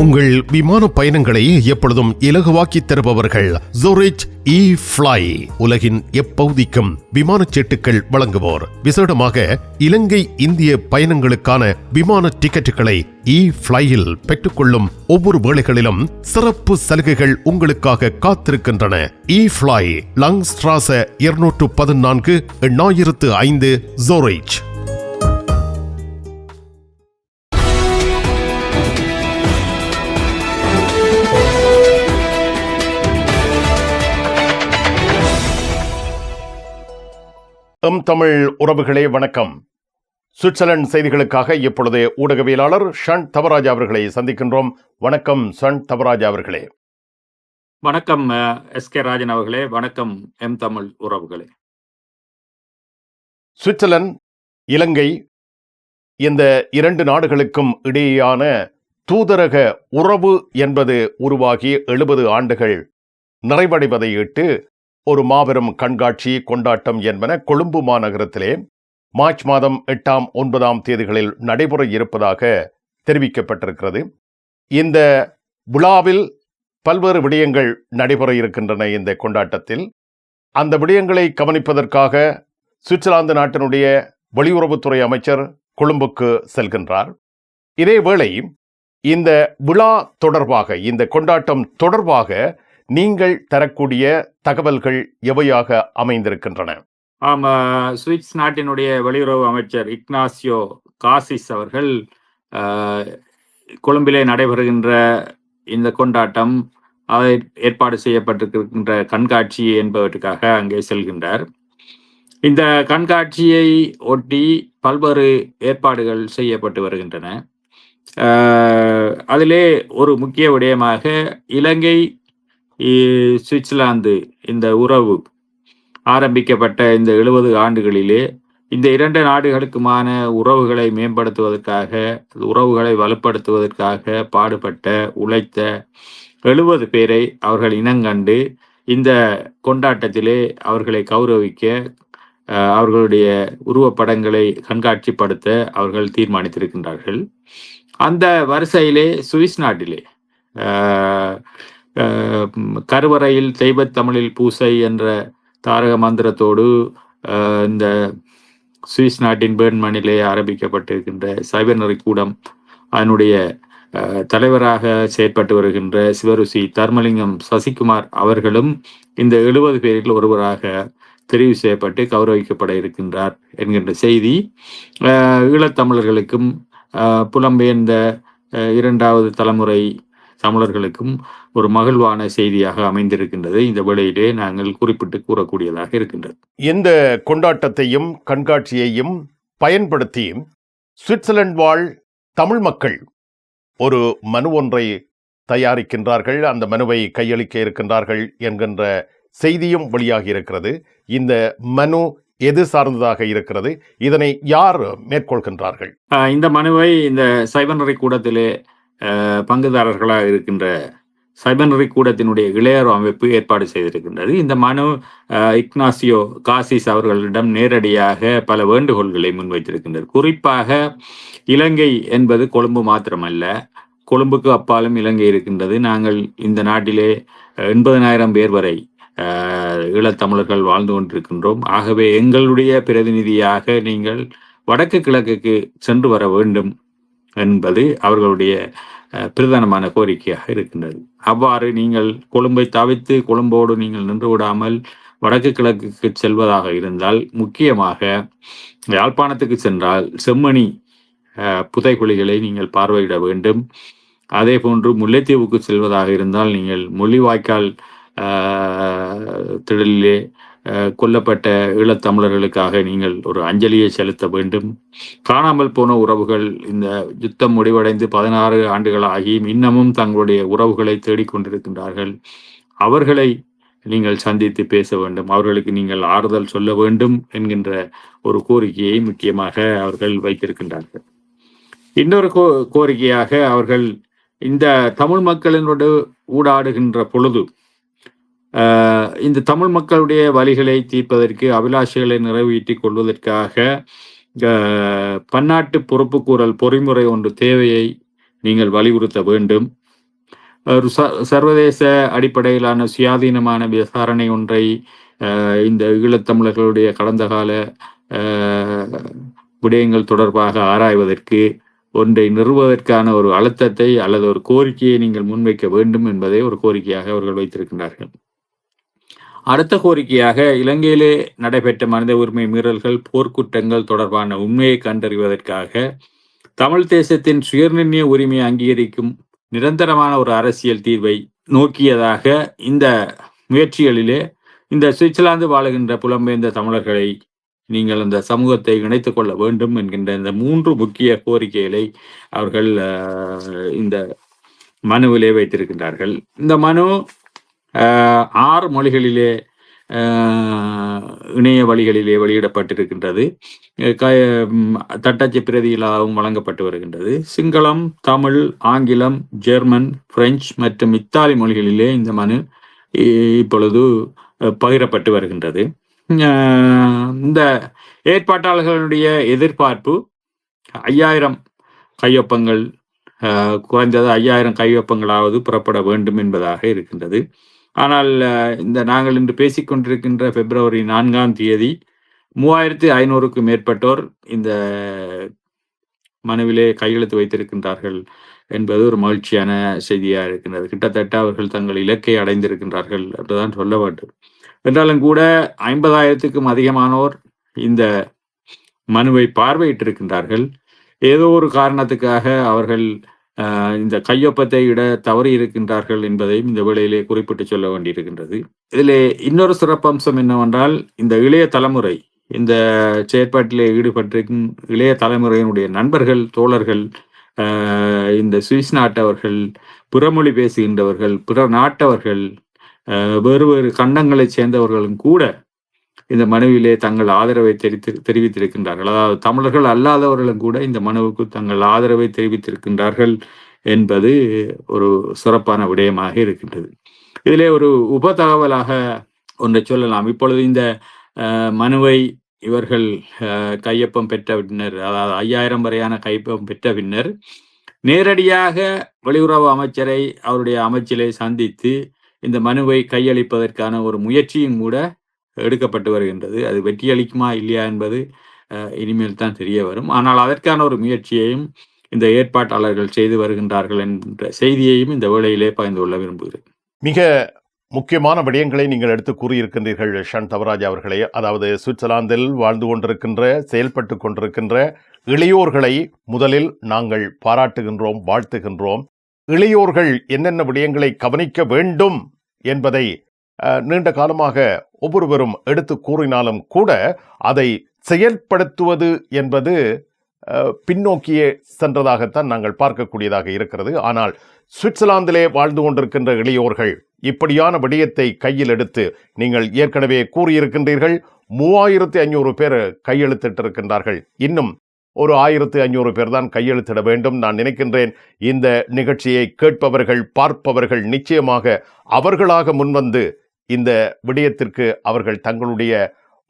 உங்கள் விமான பயணங்களை எப்பொழுதும் இலகுவாக்கி தருபவர்கள் ஜோரிச் இ ஃப்ளை உலகின் எப்பகுதிக்கும் விமானச் சீட்டுகள் வழங்குவோர். விசேடமாக இலங்கை இந்திய பயணங்களுக்கான விமான டிக்கெட்டுகளை இ ஃப்ளையில் பெற்றுக்கொள்ளும் ஒவ்வொரு வேளைகளிலும் சிறப்பு சலுகைகள் உங்களுக்காக காத்திருக்கின்றன. இ ஃப்ளை லங்ஸ்ட்ராச இருநூற்று பதினான்கு எண்ணாயிரத்து ஐந்து ஜோரிச் எம் தமிழ் உறவுகளே வணக்கம். சுவிட்சர்லாந்து செய்திகளுக்காக இப்பொழுது ஊடகவியலாளர் ஷன் தவராஜா அவர்களை சந்திக்கின்றோம். வணக்கம் ஷன் தவராஜா அவர்களே. வணக்கம் எஸ் கே ராஜன் அவர்களே. வணக்கம் எம் தமிழ் உறவுகளே. சுவிட்சர்லாந்து இலங்கை இந்த இரண்டு நாடுகளுக்கும் இடையேயான தூதரக உறவு என்பது உருவாகி எழுபது ஆண்டுகள் நிறைவடைவதையிட்டு ஒரு மாபெரும் கண்காட்சி கொண்டாட்டம் என்பன கொழும்பு மாநகரத்திலே மார்ச் மாதம் எட்டாம் ஒன்பதாம் தேதிகளில் நடைபெற இருப்பதாக தெரிவிக்கப்பட்டிருக்கிறது. இந்த விழாவில் பல்வேறு விடயங்கள் நடைபெற இருக்கின்றன இந்த கொண்டாட்டத்தில். அந்த விடயங்களை கவனிப்பதற்காக சுவிட்சர்லாந்து நாட்டினுடைய வெளியுறவுத்துறை அமைச்சர் கொழும்புக்கு செல்கின்றார். இதேவேளை இந்த விழா தொடர்பாக இந்த கொண்டாட்டம் தொடர்பாக நீங்கள் தரக்கூடிய தகவல்கள் எவையாக அமைந்திருக்கின்றன? ஆமா சுவிஸ் நாட்டினுடைய வெளியுறவு அமைச்சர் இக்னாசியோ காசிஸ் அவர்கள் கொழும்பிலே நடைபெறுகின்ற இந்த கொண்டாட்டம் அதை ஏற்பாடு செய்யப்பட்டிருக்கின்ற கண்காட்சி என்பவற்றுக்காக அங்கே செல்கின்றார். இந்த கண்காட்சியை ஒட்டி பல்வேறு ஏற்பாடுகள் செய்யப்பட்டு வருகின்றன. அதிலே ஒரு முக்கிய விடயமாக இலங்கை சுவிட்சர்லாந்து இந்த உறவு ஆரம்பிக்கப்பட்ட இந்த எழுபது ஆண்டுகளிலே இந்த இரண்டு நாடுகளுக்குமான உறவுகளை மேம்படுத்துவதற்காக உறவுகளை வலுப்படுத்துவதற்காக பாடுபட்ட உழைத்த எழுபது பேரை அவர்கள் இனங்கண்டு இந்த கொண்டாட்டத்திலே அவர்களை கௌரவிக்க அவர்களுடைய உருவப்படங்களை கண்காட்சிப்படுத்த அவர்கள் தீர்மானித்திருக்கின்றார்கள். அந்த வரிசையிலே சுவிஸ் நாட்டிலே கருவறையில் தெய்வத் தமிழில் பூசை என்ற தாரக மந்திரத்தோடு இந்த சுவிஸ் நாட்டின் பேர்ன்மனிலே ஆரம்பிக்கப்பட்டிருக்கின்ற சைவநெறி கூடம் அதனுடைய தலைவராக செயற்பட்டு வருகின்ற சிவருசி தர்மலிங்கம் சசிகுமார் அவர்களும் இந்த எழுபது பேரில் ஒருவராக தெரிவு செய்யப்பட்டு கௌரவிக்கப்பட இருக்கின்றார் என்கின்ற செய்தி. ஈழத்தமிழர்களுக்கும் புலம்பெயர்ந்த இரண்டாவது தலைமுறை தமிழர்களுக்கும் ஒரு மகிழ்வான செய்தியாக அமைந்திருக்கின்றது. இந்த வேளையிலே நாங்கள் குறிப்பிட்டு கூறக்கூடியதாக இருக்கின்றது. இந்த கொண்டாட்டத்தையும் கண்காட்சியையும் பயன்படுத்தி சுவிட்சர்லாந்து வாழ் தமிழ் மக்கள் ஒரு மனு ஒன்றை தயாரிக்கின்றார்கள். அந்த மனுவை கையளிக்க இருக்கின்றார்கள் என்கின்ற செய்தியும் வெளியாகி இருக்கிறது. இந்த மனு எது சார்ந்ததாக இருக்கிறது? இதனை யார் மேற்கொள்கின்றார்கள்? இந்த மனுவை இந்த சைபனரி கூடத்திலே பங்குதாரர்களாக இருக்கின்ற சைபனரி கூடத்தினுடைய இளையர் அமைப்பு ஏற்பாடு செய்திருக்கின்றது. இந்த மனு இக்னாசியோ காசிஸ் அவர்களிடம் நேரடியாக பல வேண்டுகோள்களை முன்வைத்திருக்கின்றது. குறிப்பாக இலங்கை என்பது கொழும்பு மாத்திரமல்ல. கொழும்புக்கு அப்பாலும் இலங்கை இருக்கின்றது. நாங்கள் இந்த நாட்டிலே எண்பதனாயிரம் பேர் வரை ஈழத்தமிழர்கள் வாழ்ந்து கொண்டிருக்கின்றோம். ஆகவே எங்களுடைய பிரதிநிதியாக நீங்கள் வடக்கு கிழக்குக்கு சென்று வர வேண்டும். என்பது அவர்களுடைய பிரதானமான கோரிக்கையாக இருக்கின்றது. அவ்வாறு நீங்கள் கொழும்பை தவித்து கொழும்போடு நீங்கள் நின்று விடாமல் வடக்கு கிழக்குக்கு செல்வதாக இருந்தால் முக்கியமாக யாழ்ப்பாணத்துக்கு சென்றால் செம்மணி புதைகுழிகளை நீங்கள் பார்வையிட வேண்டும். அதே போன்று முல்லைத்தீவுக்கு செல்வதாக இருந்தால் நீங்கள் மொழிவாய்க்கால் திடலிலே கொல்லப்பட்ட ஈழத்தமிழர்களுக்காக நீங்கள் ஒரு அஞ்சலியை செலுத்த வேண்டும். காணாமல் போன உறவுகள் இந்த யுத்தம் முடிவடைந்து பதினாறு ஆண்டுகள் ஆகியும் இன்னமும் தங்களுடைய உறவுகளை தேடிக்கொண்டிருக்கின்றார்கள் அவர்களை நீங்கள் சந்தித்து பேச வேண்டும். அவர்களுக்கு நீங்கள் ஆறுதல் சொல்ல வேண்டும் என்கின்ற ஒரு கோரிக்கையை முக்கியமாக அவர்கள் வைத்திருக்கின்றார்கள். இன்னொரு கோ கோரிக்கையாக அவர்கள் இந்த தமிழ் மக்களினோடு ஊடாடுகின்ற பொழுது இந்த தமிழ் மக்களுடைய வழிகளை தீர்ப்பதற்கு அபிலாஷைகளை நிறைவேற்றிக் கொள்வதற்காக பன்னாட்டு பொறுப்புக்கூறல் பொறிமுறை ஒன்று தேவையை நீங்கள் வலியுறுத்த வேண்டும். ஒரு ச- சர்வதேச அடிப்படையிலான சுயாதீனமான விசாரணை ஒன்றை இந்த ஈழத்தமிழர்களுடைய கடந்த கால விடயங்கள் தொடர்பாக ஆராய்வதற்கு ஒன்றை நிறுவுவதற்கான ஒரு அழுத்தத்தை அல்லது ஒரு கோரிக்கையை நீங்கள் முன்வைக்க வேண்டும் என்பதை ஒரு கோரிக்கையாக அவர்கள் வைத்திருக்கின்றார்கள். அடுத்த கோரிக்கையாக இலங்கையிலே நடைபெற்ற மனித உரிமை மீறல்கள் போர்க்குற்றங்கள் தொடர்பான உண்மையை கண்டறிவதற்காக தமிழ் தேசத்தின் சுயநிர்ணய உரிமையை அங்கீகரிக்கும் நிரந்தரமான ஒரு அரசியல் தீர்வை நோக்கியதாக இந்த முயற்சிகளிலே இந்த சுவிட்சர்லாந்து வாழுகின்ற புலம்பெயர்ந்த தமிழர்களை நீங்கள் அந்த சமூகத்தை இணைத்து கொள்ள வேண்டும் என்கின்ற இந்த மூன்று முக்கிய கோரிக்கைகளை அவர்கள் இந்த மனுவிலே வைத்திருக்கின்றார்கள். இந்த மனு ஆறு மொழிகளிலே இணைய வழிகளிலே வெளியிடப்பட்டிருக்கின்றது. க- தட்டச்சு பிரதிகளாகவும் வழங்கப்பட்டு வருகின்றது. சிங்களம் தமிழ் ஆங்கிலம் ஜெர்மன் பிரெஞ்சு மற்றும் இத்தாலி மொழிகளிலே இந்த மனு இ- இப்பொழுது பகிரப்பட்டு வருகின்றது. இந்த ஏற்பாட்டாளர்களுடைய எதிர்பார்ப்பு ஐயாயிரம் கையொப்பங்கள் குறைந்தது ஐயாயிரம் கையொப்பங்களாவது புறப்பட வேண்டும் என்பதாக இருக்கின்றது. ஆனால் இந்த நாங்கள் இன்று பேசிக்கொண்டிருக்கின்ற பிப்ரவரி நான்காம் தேதி மூவாயிரத்தி ஐநூறுக்கும் மேற்பட்டோர் இந்த மனுவிலே கையெழுத்து வைத்திருக்கின்றார்கள் என்பது ஒரு மகிழ்ச்சியான செய்தியாக இருக்கின்றது. கிட்டத்தட்ட அவர்கள் தங்கள் இலக்கை அடைந்திருக்கின்றார்கள் என்றுதான் சொல்ல வேண்டும். என்றாலும் கூட ஐம்பதாயிரத்துக்கும் அதிகமானோர் இந்த மனுவை பார்வையிட்டிருக்கின்றார்கள். ஏதோ ஒரு காரணத்துக்காக அவர்கள் இந்த கையொப்பத்தை இட தவறி இருக்கின்றார்கள் என்பதையும் இந்த வேளையிலே குறிப்பிட்டு சொல்ல வேண்டியிருக்கின்றது. இதில் இன்னொரு சிறப்பம்சம் என்னவென்றால் இந்த இளைய தலைமுறை இந்த செயற்பாட்டிலே ஈடுபட்டிருக்கும் இளைய தலைமுறையினுடைய நண்பர்கள் தோழர்கள் இந்த சுவிஸ் நாட்டவர்கள் பிறமொழி பேசுகின்றவர்கள் பிற நாட்டவர்கள் வேறு வேறு கண்டங்களைச் சேர்ந்தவர்களும் கூட இந்த மனுவிலே தங்கள் ஆதரவை தெரிவித்து தெரிவித்திருக்கின்றார்கள். அதாவது தமிழர்கள் அல்லாதவர்களும் கூட இந்த மனுவுக்கு தங்கள் ஆதரவை தெரிவித்திருக்கின்றார்கள் என்பது ஒரு சிறப்பான விடயமாக இருக்கின்றது. இதிலே ஒரு உப தகவலாக ஒன்றை சொல்லலாம். இப்பொழுது இந்த அஹ், மனுவை இவர்கள் அஹ், கையொப்பம் பெற்ற பின்னர் அதாவது ஐயாயிரம் வரையான கையொப்பம் பெற்ற பின்னர் நேரடியாக வெளியுறவு அமைச்சரை அவருடைய அமைச்சிலே சந்தித்து இந்த மனுவை கையளிப்பதற்கான ஒரு முயற்சியும் கூட எடுக்கப்பட்டு வருகின்றது. அது வெற்றியளிக்குமா இல்லையா என்பது இனிமேல் தான் தெரிய வரும். ஆனால் அதற்கான ஒரு முயற்சியையும் இந்த ஏற்பாட்டாளர்கள் செய்து வருகின்றார்கள் என்ற செய்தியையும் இந்த வேளையிலே பகிர்ந்து கொள்ள விரும்புகிறேன். மிக முக்கியமான விடயங்களை நீங்கள் எடுத்து கூறியிருக்கின்றீர்கள் ஷன் தவராஜ் அவர்களே. அதாவது சுவிட்சர்லாந்தில் வாழ்ந்து கொண்டிருக்கின்ற செயல்பட்டு கொண்டிருக்கின்ற இளையோர்களை முதலில் நாங்கள் பாராட்டுகின்றோம் வாழ்த்துகின்றோம். இளையோர்கள் என்னென்ன விடயங்களை கவனிக்க வேண்டும் என்பதை நீண்ட காலமாக ஒவ்வொருவரும் எடுத்து கூறினாலும் கூட அதை செயல்படுத்துவது என்பது பின்னோக்கியே சென்றதாகத்தான் நாங்கள் பார்க்கக்கூடியதாக இருக்கிறது. ஆனால் சுவிட்சர்லாந்திலே வாழ்ந்து கொண்டிருக்கின்ற இளையோர்கள் இப்படியான விடயத்தை கையில் எடுத்து நீங்கள் ஏற்கனவே கூறியிருக்கின்றீர்கள். மூவாயிரத்தி ஐநூறு பேர் கையெழுத்திட்டிருக்கின்றார்கள். இன்னும் ஒரு ஆயிரத்து ஐநூறு பேர் தான் கையெழுத்திட வேண்டும். நான் நினைக்கின்றேன் இந்த நிகழ்ச்சியை கேட்பவர்கள் பார்ப்பவர்கள் நிச்சயமாக அவர்களாக முன்வந்து இந்த விடயத்திற்கு அவர்கள் தங்களுடைய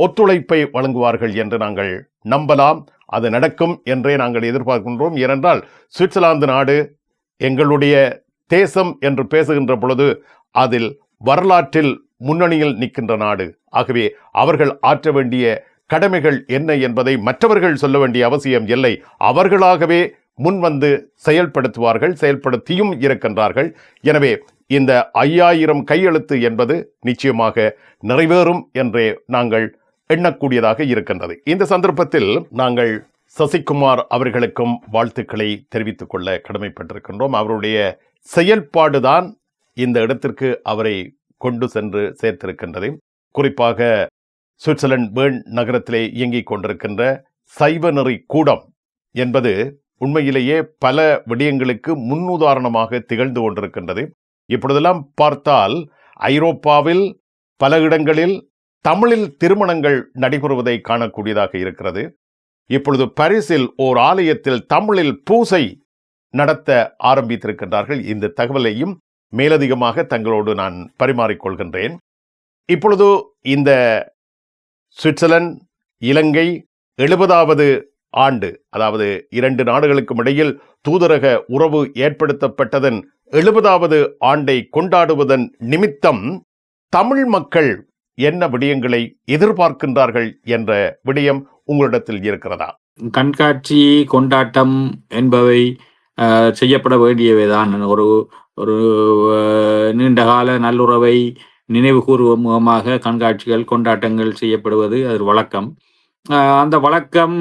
ஒத்துழைப்பை வழங்குவார்கள் என்று நாங்கள் நம்பலாம். அது நடக்கும் என்றே நாங்கள் எதிர்பார்க்கின்றோம். ஏனென்றால் சுவிட்சர்லாந்து நாடு எங்களுடைய தேசம் என்று பேசுகின்ற பொழுது அதில் வரலாற்றில் முன்னணியில் நிற்கின்ற நாடு. ஆகவே அவர்கள் ஆற்ற வேண்டிய கடமைகள் என்ன என்பதை மற்றவர்கள் சொல்ல வேண்டிய அவசியம் இல்லை. அவர்களாகவே முன்வந்து செயல்படுத்துவார்கள் செயல்படுத்தியும் இருக்கின்றார்கள். எனவே இந்த ஐயாயிரம் கையெழுத்து என்பது நிச்சயமாக நிறைவேறும் என்றே நாங்கள் எண்ணக்கூடியதாக இருக்கின்றது. இந்த சந்தர்ப்பத்தில் நாங்கள் சசிகுமார் அவர்களுக்கும் வாழ்த்துக்களை தெரிவித்துக் கொள்ள கடமைப்பட்டிருக்கின்றோம். அவருடைய செயல்பாடுதான் இந்த இடத்திற்கு அவரை கொண்டு சென்று சேர்த்திருக்கின்றது. குறிப்பாக சுவிட்சர்லாந்து பேர்ன் நகரத்திலே இயங்கிக் கொண்டிருக்கின்ற சைவநெறி கூடம் என்பது உண்மையிலேயே பல விடயங்களுக்கு முன்னுதாரணமாக திகழ்ந்து கொண்டிருக்கின்றது. இப்பொழுதெல்லாம் பார்த்தால் ஐரோப்பாவில் பல இடங்களில் தமிழில் திருமணங்கள் நடைபெறுவதை காணக்கூடியதாக இருக்கிறது. இப்பொழுது பரிசில் ஓர் ஆலயத்தில் தமிழில் பூசை நடத்த ஆரம்பித்திருக்கின்றார்கள். இந்த தகவலையும் மேலதிகமாக தங்களோடு நான் பரிமாறிக்கொள்கின்றேன் இப்பொழுது இந்த சுவிட்சர்லாந்து இலங்கை எழுபதாவது ஆண்டு அதாவது இரண்டு நாடுகளுக்கும் இடையில் தூதரக உறவு ஏற்படுத்தப்பட்டதன் எழுபதாவது ஆண்டை கொண்டாடுவதன் நிமித்தம் தமிழ் மக்கள் என்ன விடயங்களை எதிர்பார்க்கின்றார்கள் என்ற விடயம் உங்களிடத்தில் இருக்கிறதா? கண்காட்சி கொண்டாட்டம் என்பவை செய்யப்பட வேண்டியவைதான். ஒரு ஒரு நீண்டகால நல்லுறவை நினைவு கூறுவ முகமாக கண்காட்சிகள் கொண்டாட்டங்கள் செய்யப்படுவது அது வழக்கம். அந்த வழக்கம்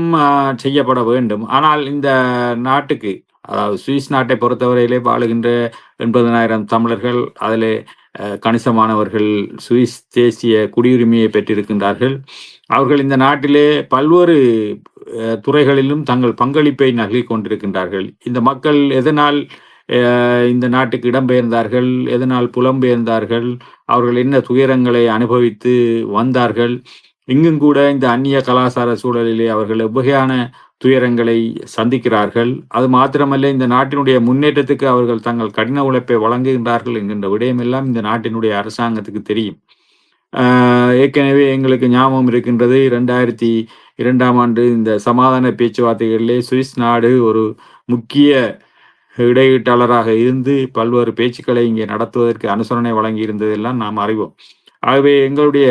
செய்யப்பட வேண்டும். ஆனால் இந்த நாட்டுக்கு அதாவது சுவிஸ் நாட்டை பொறுத்தவரையிலே வாழுகின்ற எண்பதனாயிரம் தமிழர்கள் அதில் கணிசமானவர்கள் சுவிஸ் தேசிய குடியுரிமையை பெற்றிருக்கின்றார்கள். அவர்கள் இந்த நாட்டிலே பல்வேறு துறைகளிலும் தங்கள் பங்களிப்பை நல்கி கொண்டிருக்கின்றார்கள். இந்த மக்கள் எதனால் இந்த நாட்டுக்கு இடம்பெயர்ந்தார்கள் எதனால் புலம்பெயர்ந்தார்கள் அவர்கள் என்ன துயரங்களை அனுபவித்து வந்தார்கள் இங்கும் கூட இந்த அந்நிய கலாச்சார சூழலிலே அவர்கள் எவ்வகையான துயரங்களை சந்திக்கிறார்கள். அது மாத்திரமல்ல இந்த நாட்டினுடைய முன்னேற்றத்துக்கு அவர்கள் தங்கள் கடின உழைப்பை வழங்குகின்றார்கள் என்கின்ற விடயமெல்லாம் இந்த நாட்டினுடைய அரசாங்கத்துக்கு தெரியும். ஏற்கனவே எங்களுக்கு ஞாபகம் இருக்கின்றது இரண்டாயிரத்தி இரண்டாம் ஆண்டு இந்த சமாதான பேச்சுவார்த்தைகளிலே சுவிஸ் நாடு ஒரு முக்கிய இடையீட்டாளராக இருந்து பல்வேறு பேச்சுக்களை இங்கே நடத்துவதற்கு அனுசரணை வழங்கி இருந்ததெல்லாம் நாம் அறிவோம். ஆகவே எங்களுடைய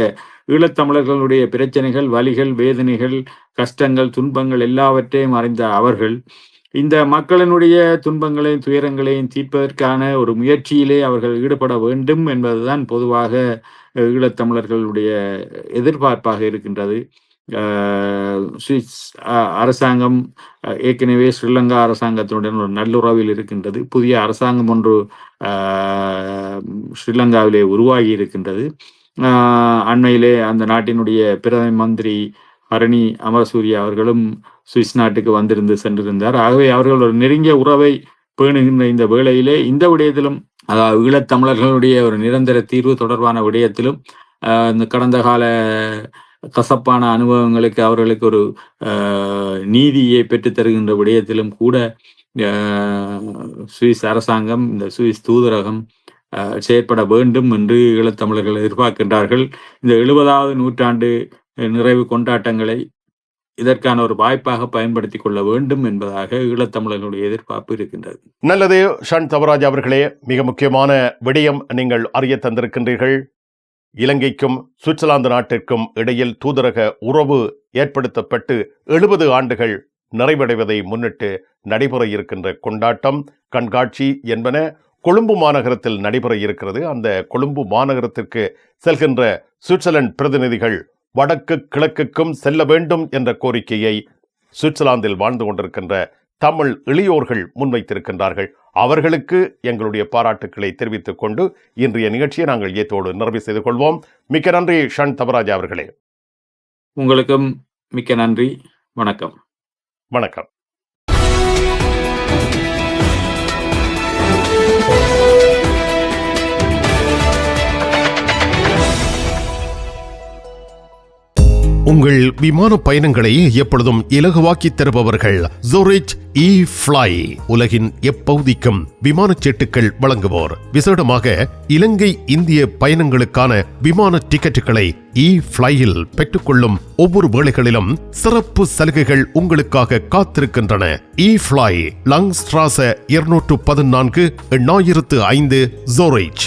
ஈழத்தமிழர்களுடைய பிரச்சனைகள் வலிகள் வேதனைகள் கஷ்டங்கள் துன்பங்கள் எல்லாவற்றையும் அறிந்த அவர்கள் இந்த மக்களினுடைய துன்பங்களையும் துயரங்களையும் தீர்ப்பதற்கான ஒரு முயற்சியிலே அவர்கள் ஈடுபட வேண்டும் என்பதுதான் பொதுவாக ஈழத்தமிழர்களுடைய எதிர்பார்ப்பாக இருக்கின்றது. சுவிஸ் அரசாங்கம் ஏற்கனவே ஸ்ரீலங்கா அரசாங்கத்தினுடன் ஒரு நல்லுறவில் இருக்கின்றது. புதிய அரசாங்கம் ஒன்று ஸ்ரீலங்காவிலே உருவாகி இருக்கின்றது. அண்மையிலே அந்த நாட்டினுடைய பிரதம மந்திரி அரணி அமரசூரிய அவர்களும் சுவிஸ் நாட்டுக்கு வந்திருந்து சென்றிருந்தார். ஆகவே அவர்கள் ஒரு நெருங்கிய உறவை பேணுகின்ற இந்த வேளையிலே இந்த விடயத்திலும் அதாவது ஈழத்தமிழர்களுடைய ஒரு நிரந்தர தீர்வு தொடர்பான விடயத்திலும் ஆஹ், இந்த கடந்த கால கசப்பான அனுபவங்களுக்கு அவர்களுக்கு ஒரு ஆஹ், நீதியை பெற்றுத்தருகின்ற விடயத்திலும் கூட சுவிஸ் அரசாங்கம் இந்த சுவிஸ் தூதரகம் செயற்பட வேண்டும் என்று ஈழத்தமிழர்கள் எதிர்பார்க்கின்றார்கள். இந்த எழுபதாவது நூற்றாண்டு நிறைவு கொண்டாட்டங்களை இதற்கான ஒரு வாய்ப்பாக பயன்படுத்திக் கொள்ள வேண்டும் என்பதாக ஈழத்தமிழர்களுடைய எதிர்பார்ப்பு இருக்கின்றது. நல்லது ஷன் தவராஜ் அவர்களே. மிக முக்கியமான விடயம் நீங்கள் அறிய தந்திருக்கின்றீர்கள். இலங்கைக்கும் சுவிட்சர்லாந்து நாட்டிற்கும் இடையில் தூதரக உறவு ஏற்படுத்தப்பட்டு எழுபது ஆண்டுகள் நிறைவடைவதை முன்னிட்டு நடைபெற இருக்கின்ற கொண்டாட்டம் கண்காட்சி என்பன கொழும்பு மாநகரத்தில் நடைபெற இருக்கிறது. அந்த கொழும்பு மாநகரத்திற்கு செல்கின்ற சுவிட்சர்லாந்து பிரதிநிதிகள் வடக்கு கிழக்குக்கும் செல்ல வேண்டும் என்ற கோரிக்கையை சுவிட்சர்லாந்தில் வாழ்ந்து கொண்டிருக்கின்ற தமிழ் இளையோர்கள் முன்வைத்திருக்கின்றார்கள். அவர்களுக்கு எங்களுடைய பாராட்டுக்களை தெரிவித்துக் கொண்டு இன்றைய நிகழ்ச்சியை நாங்கள் ஏத்தோடு நிறைவு செய்து கொள்வோம். மிக்க நன்றி ஷன் தவராஜா அவர்களே. உங்களுக்கும் மிக்க நன்றி. வணக்கம். வணக்கம். உங்கள் விமான பயணங்களை எப்பொழுதும் இலகுவாக்கி தருபவர்கள் ஜோரிச் இ ஃப்ளை உலகின் எப்பகுதிக்கும் விமான சீட்டுகள் வழங்குவோர். விசேடமாக இலங்கை இந்திய பயணங்களுக்கான விமான டிக்கெட்டுகளை இ ஃப்ளையில் பெற்றுக்கொள்ளும் ஒவ்வொரு வேளைகளிலும் சிறப்பு சலுகைகள் உங்களுக்காக காத்திருக்கின்றன. இ ஃப்ளை லங் ஸ்ட்ராச இருநூற்று பதினான்கு எண்ணாயிரத்து ஐந்து ஜோரிச்